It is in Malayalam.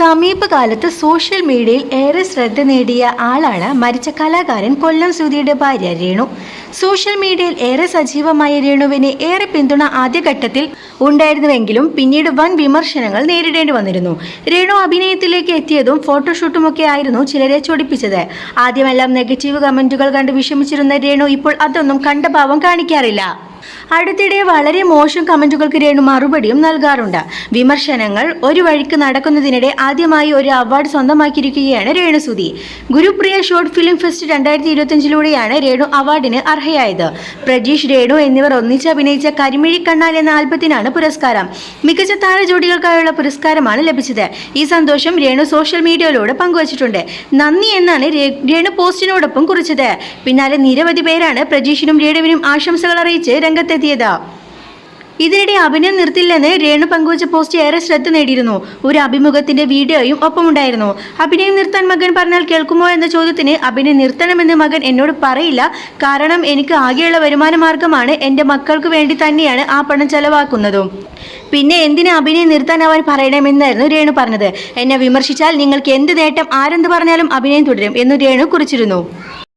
സമീപകാലത്ത് സോഷ്യൽ മീഡിയയിൽ ഏറെ ശ്രദ്ധ നേടിയ ആളാണ് മരിച്ച കലാകാരൻ കൊല്ലം സുധിയുടെ ഭാര്യ രേണു. സോഷ്യൽ മീഡിയയിൽ ഏറെ സജീവമായ രേണുവിന് ഏറെ പിന്തുണ ആദ്യഘട്ടത്തിൽ ഉണ്ടായിരുന്നുവെങ്കിലും പിന്നീട് വൻ വിമർശനങ്ങൾ നേരിടേണ്ടി വന്നിരുന്നു. രേണു അഭിനയത്തിലേക്ക് എത്തിയതും ഫോട്ടോഷൂട്ടുമൊക്കെ ആയിരുന്നു ചിലരെ ചൊടിപ്പിച്ചത്. ആദ്യമെല്ലാം നെഗറ്റീവ് കമന്റുകൾ കണ്ട് വിഷമിച്ചിരുന്ന രേണു ഇപ്പോൾ അതൊന്നും കണ്ട ഭാവം കാണിക്കാറില്ല. അടുത്തിടെ വളരെ മോശം കമന്റുകൾക്ക് രേണു മറുപടിയും നൽകാറുണ്ട്. വിമർശനങ്ങൾ ഒരു വഴിക്ക് നടക്കുന്നതിനിടെ ആദ്യമായി ഒരു അവാർഡ് സ്വന്തമാക്കിയിരിക്കുകയാണ് രേണുസുതി. ഗുരുപ്രിയ ഷോർട്ട് ഫിലിം ഫെസ്റ്റ് രണ്ടായിരത്തി ഇരുപത്തിയഞ്ചിലൂടെയാണ് രേണു അവാർഡിന് അർഹയായത്. പ്രജീഷ് രേണു എന്നിവർ ഒന്നിച്ച് അഭിനയിച്ച കരിമിഴി കണ്ണാൽ എന്ന ആൽബത്തിനാണ് പുരസ്കാരം. മികച്ച താരജോഡികൾക്കായുള്ള പുരസ്കാരമാണ് ലഭിച്ചത്. ഈ സന്തോഷം രേണു സോഷ്യൽ മീഡിയയിലൂടെ പങ്കുവച്ചിട്ടുണ്ട്. നന്ദി എന്നാണ് രേണു പോസ്റ്റിനോടൊപ്പം കുറിച്ചത്. പിന്നാലെ നിരവധി പേരാണ് പ്രജീഷിനും രേണുവിനും ആശംസകൾ അറിയിച്ച് രംഗത്തെത്തിയത്. ഇതിനിടെ അഭിനയം നിർത്തില്ലെന്ന് രേണു പങ്കുവച്ച പോസ്റ്റ് ഏറെ ശ്രദ്ധ നേടിയിരുന്നു. ഒരു അഭിമുഖത്തിന്റെ വീഡിയോയും ഒപ്പമുണ്ടായിരുന്നു. അഭിനയം നിർത്താൻ മകൻ പറഞ്ഞാൽ കേൾക്കുമോ എന്ന ചോദ്യത്തിന് അഭിനയം നിർത്തണമെന്ന് മകൻ എന്നോട് പറയില്ല. കാരണം എനിക്ക് ആകെയുള്ള വരുമാന മാർഗമാണ് എന്റെ മക്കൾക്ക് വേണ്ടി തന്നെയാണ് ആ പണം ചെലവാക്കുന്നതും. പിന്നെ എന്തിനാ അഭിനയം നിർത്താൻ അവൻ പറയണമെന്നായിരുന്നു രേണു പറഞ്ഞത്. എന്നെ വിമർശിച്ചാൽ നിങ്ങൾക്ക് എന്ത് നേട്ടം ആരെന്ത് പറഞ്ഞാലും അഭിനയം തുടരും എന്ന് രേണു കുറിച്ചിരുന്നു.